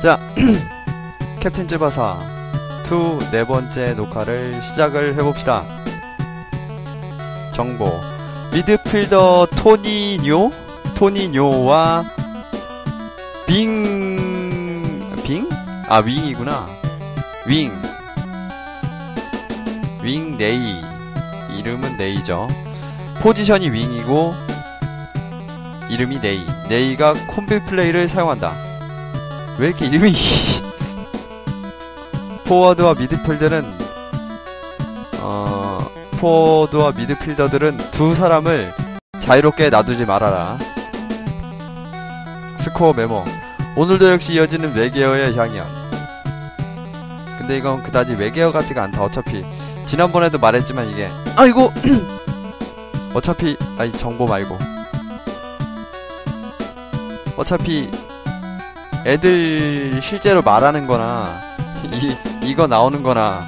자, 캡틴 쯔바사 2 네 번째 녹화를 시작을 해봅시다. 정보. 미드필더 토니뇨? 토니뇨와 빙, 빙? 아, 윙이구나. 윙. 윙 네이. 이름은 네이죠. 포지션이 윙이고, 이름이 네이. 네이가 콤비 플레이를 사용한다. 왜 이렇게 이름이 포워드와 미드필더는 어 포워드와 미드필더들은 두 사람을 자유롭게 놔두지 말아라. 스코어 메모. 오늘도 역시 이어지는 외계어의 향연. 근데 이건 그다지 외계어 같지가 않다. 어차피 지난번에도 말했지만 이게 아이고 어차피 아니 정보 말고 어차피 애들 실제로 말하는 거나 이, 이거 나오는 거나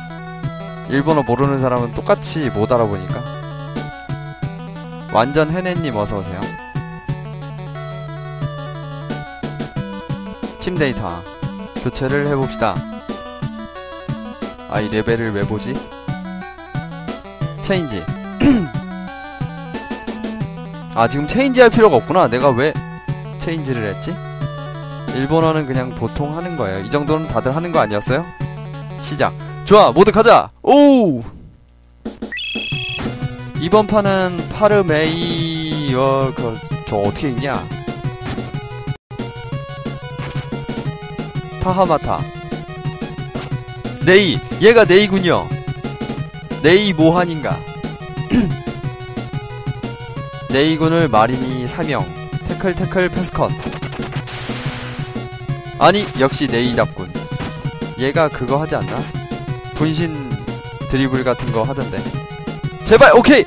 일본어 모르는 사람은 똑같이 못 알아보니까. 완전 해내님 어서오세요. 팀 데이터 교체를 해봅시다. 아 이 레벨을 왜 보지? 체인지. 아 지금 체인지 할 필요가 없구나. 내가 왜 체인지를 했지? 일본어는 그냥 보통 하는 거예요. 이 정도는 다들 하는 거 아니었어요? 시작. 좋아, 모두 가자. 오. 이번 판은 파르메이 어 그 저 어떻게 읽냐? 타하마타. 네이. 얘가 네이군요. 네이 모한인가? 네이군을 마린이 사명. 태클 태클 패스컷. 아니 역시 네이답군. 얘가 그거 하지 않나? 분신 드리블 같은 거 하던데. 제발 오케이!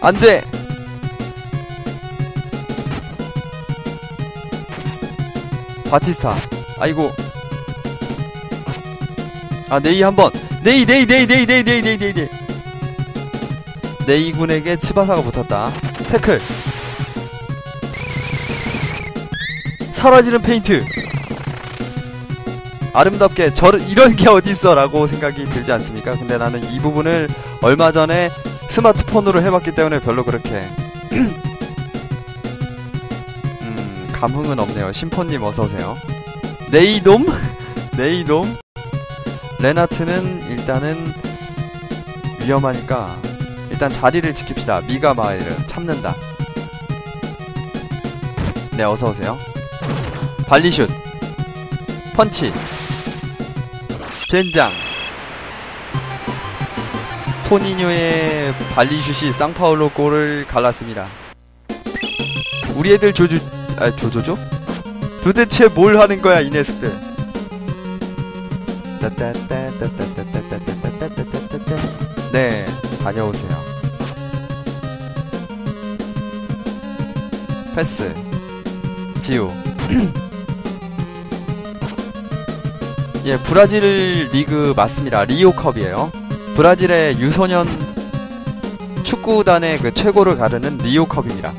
안돼! 바티스타. 아이고. 아 네이 한번. 네이 네이 네이 네이 네이 네이 네이 네이 네이. 네이 군에게 치바사가 붙었다. 태클. 사라지는 페인트 아름답게 저 이런 게 어딨어? 라고 생각이 들지 않습니까? 근데 나는 이 부분을 얼마 전에 스마트폰으로 해봤기 때문에 별로 그렇게 음 감흥은 없네요. 심포님 어서 오세요. 네이돔? 네이돔? 레나트는 일단은 위험하니까 일단 자리를 지킵시다. 미가 마일을 참는다. 네 어서 오세요. 발리슛. 펀치 젠장. 토니뇨의 발리슛이 쌍파울로 골을 갈랐습니다. 우리 애들 조조 아 조조조? 도대체 뭘 하는 거야 이 녀석들 네 다녀오세요 패스 지우 예, 브라질 리그 맞습니다. 리오컵이에요. 브라질의 유소년 축구단의 그 최고를 가르는 리오컵입니다.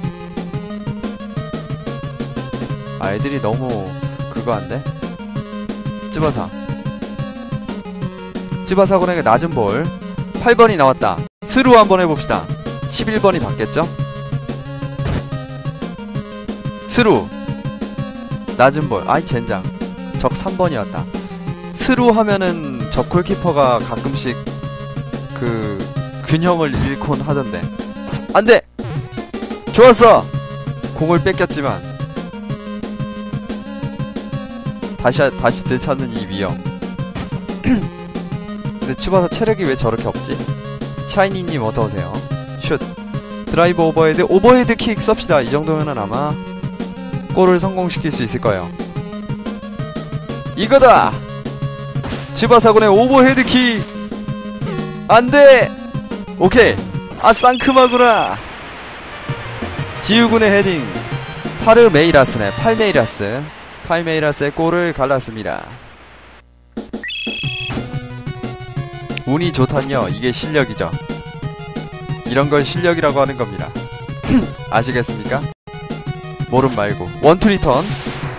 아, 애들이 너무 그거 한데? 찌바사. 찌바사 군에게 낮은 볼. 8번이 나왔다. 스루 한번 해봅시다. 11번이 받겠죠? 스루. 낮은 볼. 아이, 젠장. 적 3번이었다. 스루 하면은 적 골키퍼가 가끔씩 그 균형을 잃곤 하던데. 안돼! 좋았어! 공을 뺏겼지만. 다시 다시 되찾는 이 위험. 근데 치바사 체력이 왜 저렇게 없지? 샤이니님 어서오세요. 슛. 드라이브 오버헤드 오버헤드 킥 썹시다. 이 정도면은 아마 골을 성공시킬 수 있을 거예요. 이거다 지바사군의 오버헤드 킥 안돼! 오케이. 아 쌍크마구나. 지우군의 헤딩. 파르메이라스네. 팔메이라스. 팔메이라스의 골을 갈랐습니다. 운이 좋단요. 이게 실력이죠. 이런 걸 실력이라고 하는 겁니다. 아시겠습니까? 모름 말고. 원투 리턴.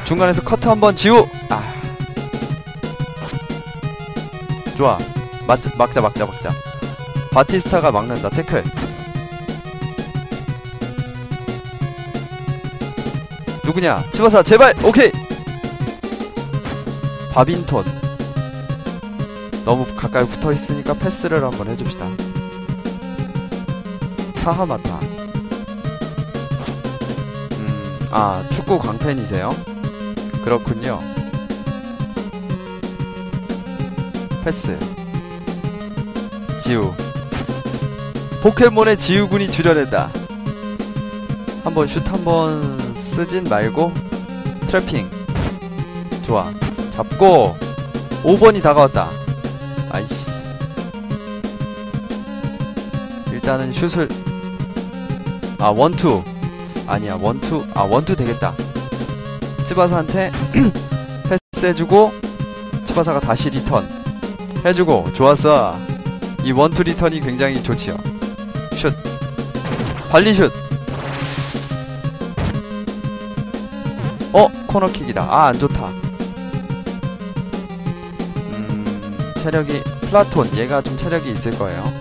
중간에서 커트 한번 지우. 아 좋아. 맞, 막자 막자 막자. 바티스타가 막는다 태클. 누구냐? 치바사 제발! 오케이! 바빈톤. 너무 가까이 붙어있으니까 패스를 한번 해줍시다. 타하마타. 음, 아 축구 광팬이세요? 그렇군요 패스. 지우. 포켓몬의 지우군이 출연했다. 한번 슛 한번 쓰진 말고 트래핑. 좋아. 잡고 5번이 다가왔다. 아이씨. 일단은 슛을. 아 원투. 아니야 원투. 아 원투 되겠다. 츠바사한테 패스해주고 츠바사가 다시 리턴 해주고 좋았어. 이 원투 리턴이 굉장히 좋지요. 슛. 발리 슛. 어 코너킥이다. 아 안좋다. 음 체력이 플라톤 얘가 좀 체력이 있을 거예요.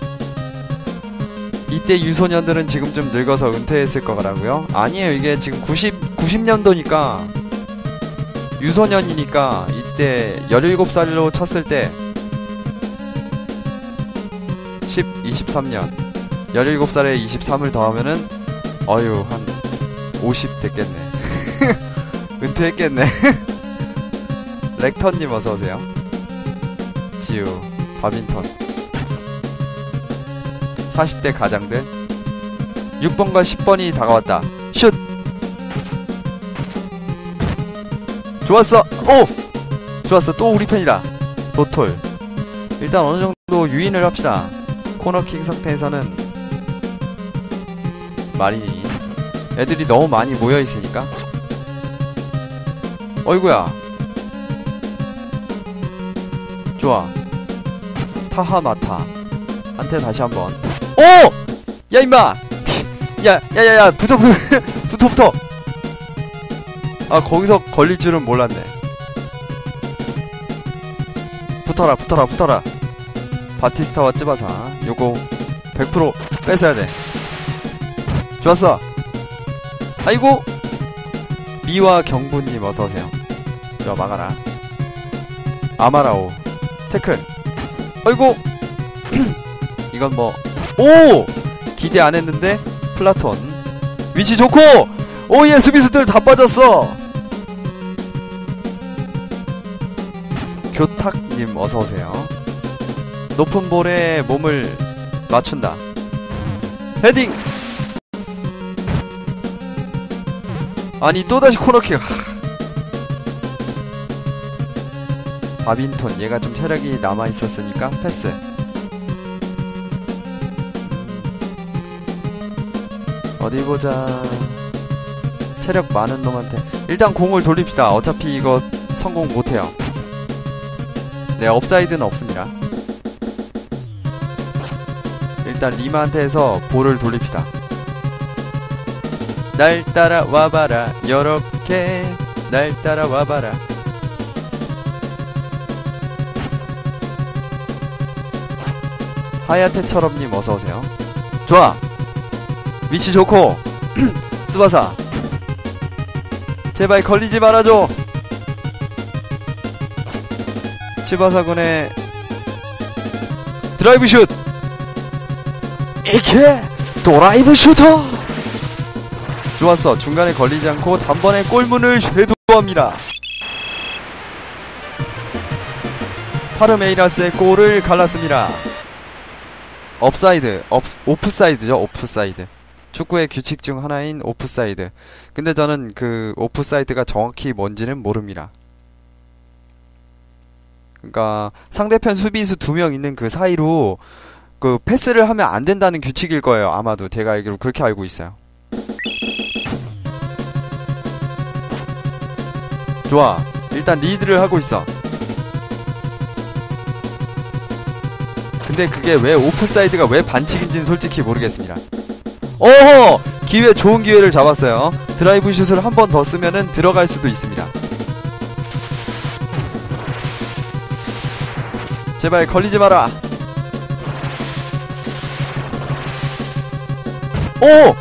이때 유소년들은 지금 좀 늙어서 은퇴했을 거라고요? 아니에요. 이게 지금 90 90년도니까 유소년이니까 이때 17살로 쳤을 때 10, 23년. 17살에 23을 더하면은 어유 한 50 됐겠네. 은퇴했겠네. 렉턴님 어서오세요. 지우 바빈턴. 40대 가장들 6번과 10번이 다가왔다. 슛! 좋았어! 오! 좋았어. 또 우리 편이다. 도톨. 일단 어느정도 유인을 합시다 코너킥 상태에서는 마린이 애들이 너무 많이 모여있으니까. 어이구야. 좋아. 타하마타. 한테 다시 한번. 오! 야 임마! 야 야야야 붙어 붙어 붙어 붙어. 아 거기서 걸릴 줄은 몰랐네. 붙어라 붙어라 붙어라 바티스타와 쯔바사 요거 100% 뺏어야 돼. 좋았어. 아이고. 미와 경부님 어서오세요. 저 막아라. 아마라오 태클 아이고. 이건 뭐 오! 기대 안 했는데 플라톤. 위치 좋고! 오예 수비수들 다 빠졌어. 교탁님 어서오세요 높은 볼에 몸을 맞춘다. 헤딩! 아니 또다시 코너킥. 바빈톤 얘가 좀 체력이 남아있었으니까 패스. 어디 보자. 체력 많은 놈한테. 일단 공을 돌립시다. 어차피 이거 성공 못해요. 네 업사이드는 없습니다 일단 리마한테 해서 볼을 돌립시다. 날 따라와봐라 요렇게 날 따라와봐라. 하야테처럼님 어서오세요. 좋아. 위치 좋고. 스바사. 제발 걸리지 말아줘. 치바사군의 드라이브 슛 이케 드라이브 슈터. 좋았어. 중간에 걸리지 않고 단번에 골문을 쇄도합니다. 파르메이라스의 골을 갈랐습니다. 업사이드 업, 오프사이드죠 오프사이드. 축구의 규칙 중 하나인 오프사이드. 근데 저는 그 오프사이드가 정확히 뭔지는 모릅니다. 그러니까 상대편 수비수 두 명 있는 그 사이로 그 패스를 하면 안 된다는 규칙일 거예요 아마도. 제가 알기로 그렇게 알고 있어요. 좋아. 일단 리드를 하고 있어. 근데 그게 왜 오프사이드가 왜 반칙인지는 솔직히 모르겠습니다. 어허! 기회 좋은 기회를 잡았어요. 드라이브 슛을 한 번 더 쓰면은 들어갈 수도 있습니다. 제발 걸리지 마라. 오!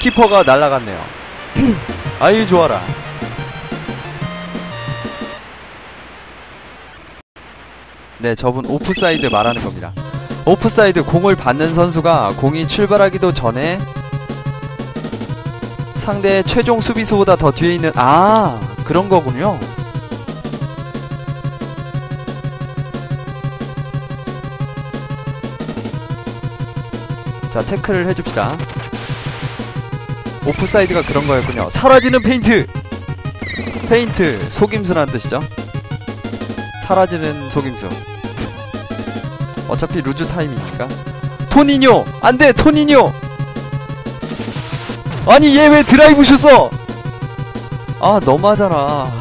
키퍼가 날아갔네요. 아유 좋아라. 네, 저분 오프사이드 말하는 겁니다. 오프사이드 공을 받는 선수가 공이 출발하기도 전에 상대의 최종 수비수보다 더 뒤에 있는 아 그런 거군요. 자 태클을 해줍시다. 오프사이드가 그런 거였군요. 사라지는 페인트. 페인트 속임수란 뜻이죠. 사라지는 속임수. 어차피 루즈 타임이니까. 토니뇨 안돼 토니뇨. 아니 얘 왜 드라이브 슛어? 아 너무하잖아.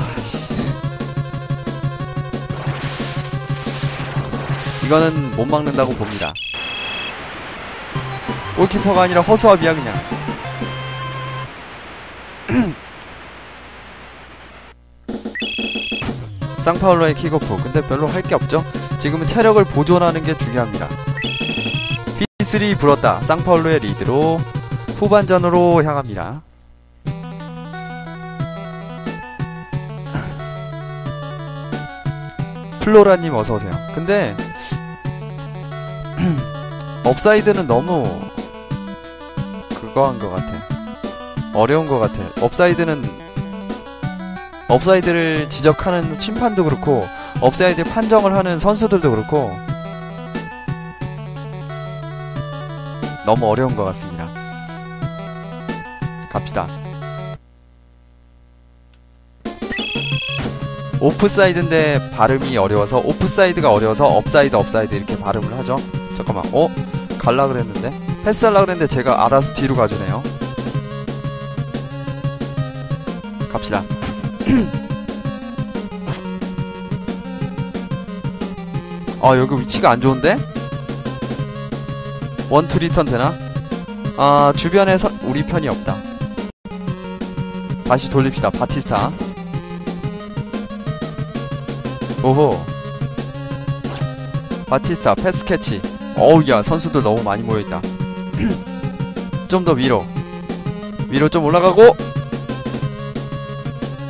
이거는 못 막는다고 봅니다. 골키퍼가 아니라 허수아비야 그냥. 쌍파울로의 킥오프. 근데 별로 할 게 없죠? 지금은 체력을 보존하는 게 중요합니다. P3 불었다. 쌍파울로의 리드로 후반전으로 향합니다. 플로라님 어서오세요. 근데, 업사이드는 너무, 그거 한 것 같아. 어려운 것 같아. 업사이드는, 업사이드를 지적하는 심판도 그렇고, 업사이드 판정을 하는 선수들도 그렇고, 너무 어려운 것 같습니다. 갑시다. 오프사이드인데 발음이 어려워서 오프사이드가 어려워서 업사이드 업사이드 이렇게 발음을 하죠. 잠깐만. 어? 갈라 그랬는데? 패스할라 그랬는데 제가 알아서 뒤로 가주네요. 갑시다. 아 여기 위치가 안 좋은데? 원투 리턴 되나? 아 주변에 서, 우리 편이 없다 다시 돌립시다 바티스타 오호 바티스타 패스 캐치 어우 야 선수들 너무 많이 모여있다 좀 더 위로 위로 좀 올라가고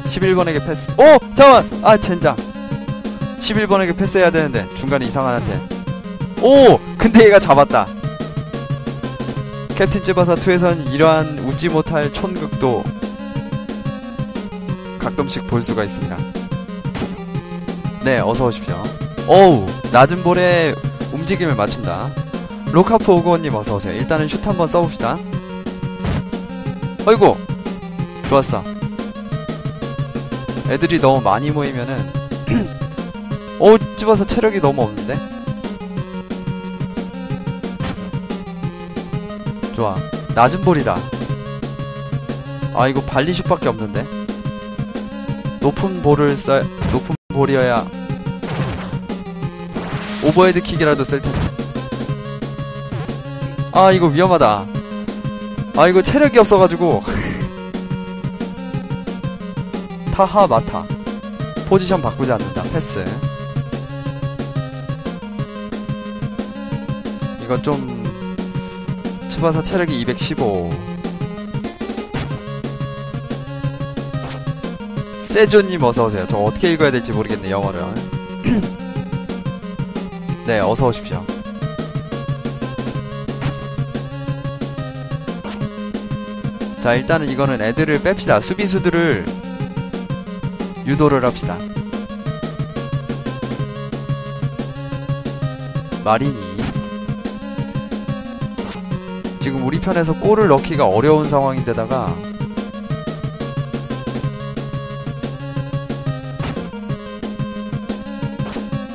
11번에게 패스 오! 잠깐만! 아 젠장 11번에게 패스해야 되는데 중간에 이상한한테 오! 근데 얘가 잡았다 캡틴 쯔바사 2에선 이러한 웃지 못할 촌극도 가끔씩 볼 수가 있습니다. 네, 어서 오십시오. 어우, 낮은 볼에 움직임을 맞춘다. 로카프 오고원님 어서 오세요. 일단은 슛 한번 써봅시다. 어이구, 좋았어. 애들이 너무 많이 모이면은 오, 찝어서 체력이 너무 없는데? 좋아 낮은 볼이다 아 이거 발리슛밖에 없는데 높은 볼을 써 높은 볼이어야 오버헤드 킥이라도 쓸 텐데 아 이거 위험하다. 아 이거 체력이 없어가지고. 타하 마타. 포지션 바꾸지 않는다. 패스. 이거 좀 츠바사 체력이 215 세조님 어서오세요. 저 어떻게 읽어야 될지 모르겠네 영어를. 네 어서오십시오 자 일단은 이거는 애들을 뺍시다. 수비수들을 유도를 합시다. 마리니 지금 우리 편에서 골을 넣기가 어려운 상황인데다가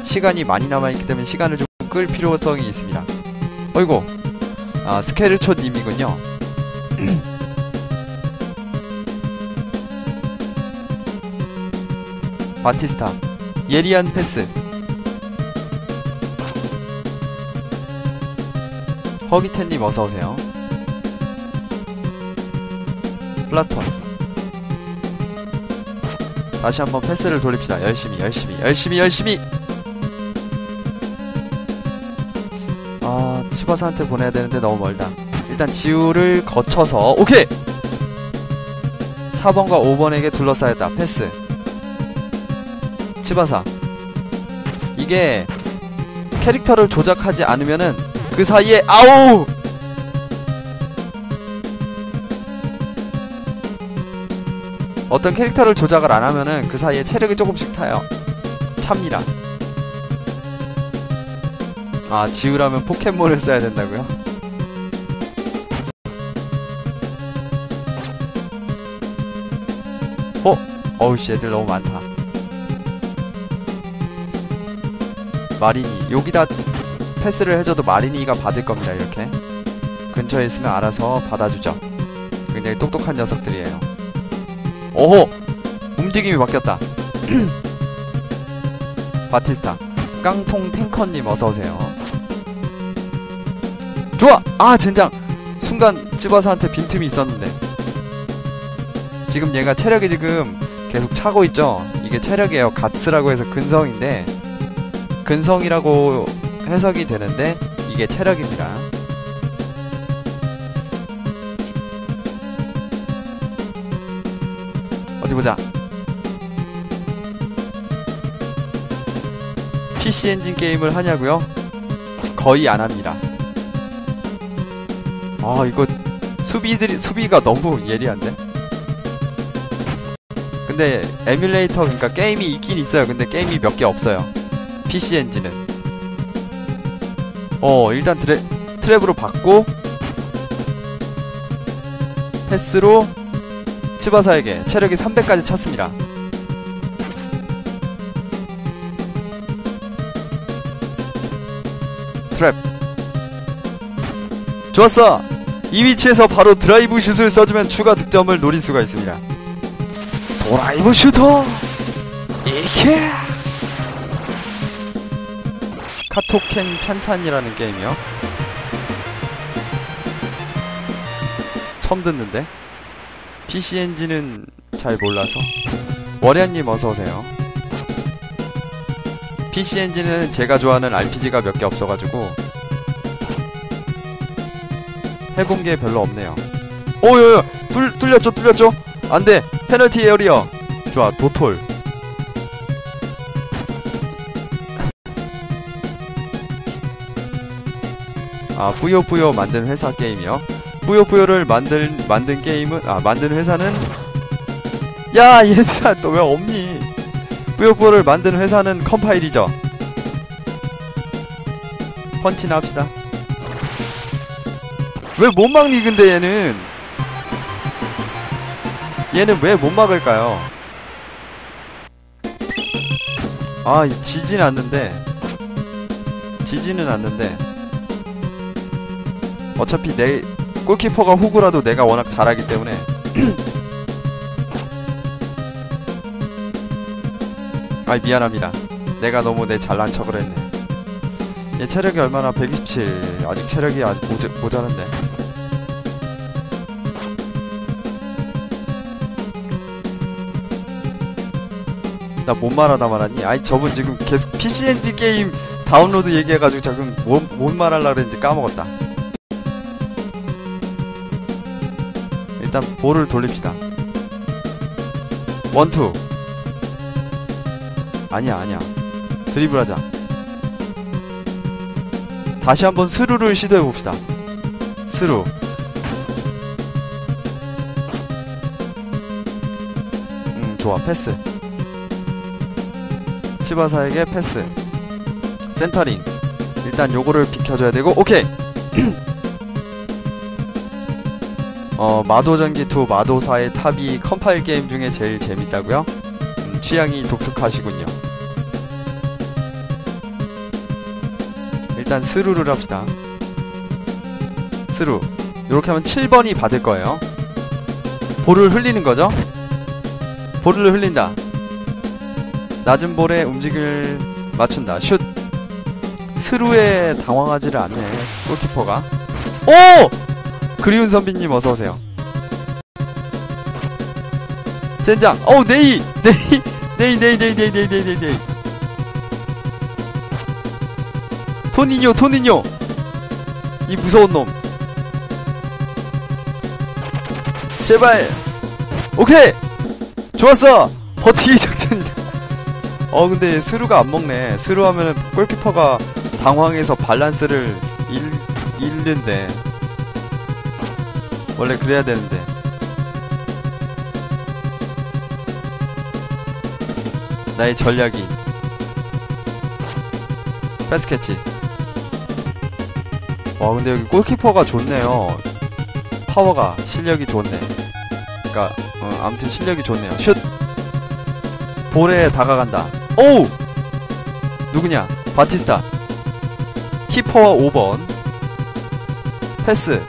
시간이 많이 남아있기 때문에 시간을 좀 끌 필요성이 있습니다. 어이구. 아 스케르초님이군요 바티스타 예리한 패스. 허기텐님 어서오세요. 플라톤. 다시 한번 패스를 돌립시다. 열심히 열심히 열심히 열심히! 아 치바사한테 보내야 되는데 너무 멀다. 일단 지우를 거쳐서 오케이! 4번과 5번에게 둘러싸였다. 패스. 치바사. 이게 캐릭터를 조작하지 않으면은 그 사이에 아우! 어떤 캐릭터를 조작을 안 하면은 그 사이에 체력이 조금씩 타요. 찹니다. 아 지우라면 포켓몬을 써야 된다고요? 어? 어우씨 애들 너무 많다 마리니 여기다 패스를 해줘도 마리니가 받을 겁니다 이렇게. 근처에 있으면 알아서 받아주죠. 굉장히 똑똑한 녀석들이에요. 오호! 움직임이 바뀌었다. 바티스타 깡통 탱커님 어서오세요. 좋아! 아 젠장! 순간 찌바사한테 빈틈이 있었는데. 지금 얘가 체력이 지금 계속 차고 있죠? 이게 체력이에요. 가츠라고 해서 근성인데 근성이라고 해석이 되는데 이게 체력입니다 어디 보자 PC 엔진 게임을 하냐고요? 거의 안 합니다. 아 이거 수비들이 수비가 너무 예리한데. 근데 에뮬레이터 그러니까 게임이 있긴 있어요. 근데 게임이 몇 개 없어요. PC 엔진은. 어 일단 트랩 트랩으로 받고 패스로 치바사에게 체력이 300까지 찼습니다. 트랩. 좋았어! 이 위치에서 바로 드라이브 슛을 써주면 추가 득점을 노릴 수가 있습니다. 드라이브 슈터! 이케 카토켄 찬찬이라는 게임이요? 처음 듣는데? PC 엔진은 잘 몰라서? 월야님 어서오세요. PC 엔진은 제가 좋아하는 RPG가 몇 개 없어가지고 해본 게 별로 없네요. 오요요 뚫 뚫렸죠 뚫렸죠? 안돼. 페널티 에어리어. 좋아 도톨 아 뿌요뿌요 만든 회사 게임이요? 뿌요뿌요를 만든 만든 게임은 아 만든 회사는? 야 얘들아 너왜 없니? 뿌요뿌요를 만든 회사는 컴파일이죠. 펀치나 합시다. 왜 못 막니 근데 얘는? 얘는 왜 못 막을까요? 아이 지진 않는데. 지지는 않는데 어차피 내 골키퍼가 호구라도 내가 워낙 잘하기 때문에. 아이 미안합니다. 내가 너무 내 잘난 척을 했네. 얘 체력이 얼마나 127 아직 체력이 아직 모자, 모자란데. 나못 말하다 말았니? 아이 저분 지금 계속 PCNG 게임 다운로드 얘기해가지고 지금 뭐, 뭔 말하려고 그랬는지 까먹었다 일단 볼을 돌립시다. 원투. 아니야 아니야. 드리블하자. 다시 한번 스루를 시도해봅시다. 스루. 음 좋아. 패스. 치바사에게 패스. 센터링. 일단 요거를 비켜줘야 되고 오케이 어 마도전기 2 마도사의 탑이 컴파일 게임 중에 제일 재밌다고요? 음, 취향이 독특하시군요. 일단 스루를 합시다. 스루. 이렇게 하면 7번이 받을 거예요. 볼을 흘리는 거죠? 볼을 흘린다. 낮은 볼에 움직임을 맞춘다. 슛. 스루에 당황하지를 않네 골키퍼가. 오! 그리운 선비님 어서오세요. 젠장. 어우 네이! 네이! 네이 네이 네이 네이 네이 네이 네이. 토니뇨 토니뇨. 이 무서운 놈. 제발. 오케이! 좋았어! 버티기 작전이다. 어 근데 스루가 안 먹네. 스루 하면은 골키퍼가 당황해서 밸런스를 잃, 잃는데 원래 그래야 되는데. 나의 전략이. 패스캐치. 와 근데 여기 골키퍼가 좋네요. 파워가 실력이 좋네. 그니까 어, 아무튼 실력이 좋네요. 슛! 볼에 다가간다. 오우! 누구냐? 바티스타. 키퍼와 5번. 패스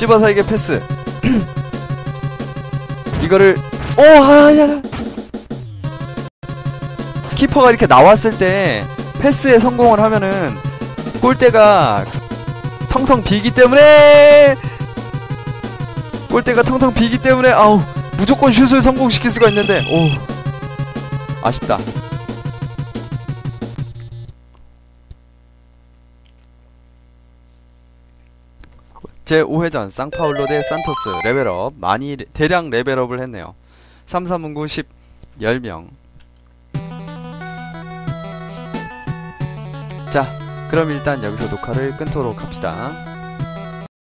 찝어사에게 패스. 이거를 오 하야 키퍼가 이렇게 나왔을 때 패스에 성공을 하면은 골대가 텅텅 비기 때문에 골대가 텅텅 비기 때문에 아우 무조건 슛을 성공시킬 수가 있는데 오. 아쉽다 제 5회전 쌍파울로 대 산토스 레벨업 많이 레- 대량 레벨업을 했네요. 3 3 9 10 10명. 자 그럼 일단 여기서 녹화를 끊도록 합시다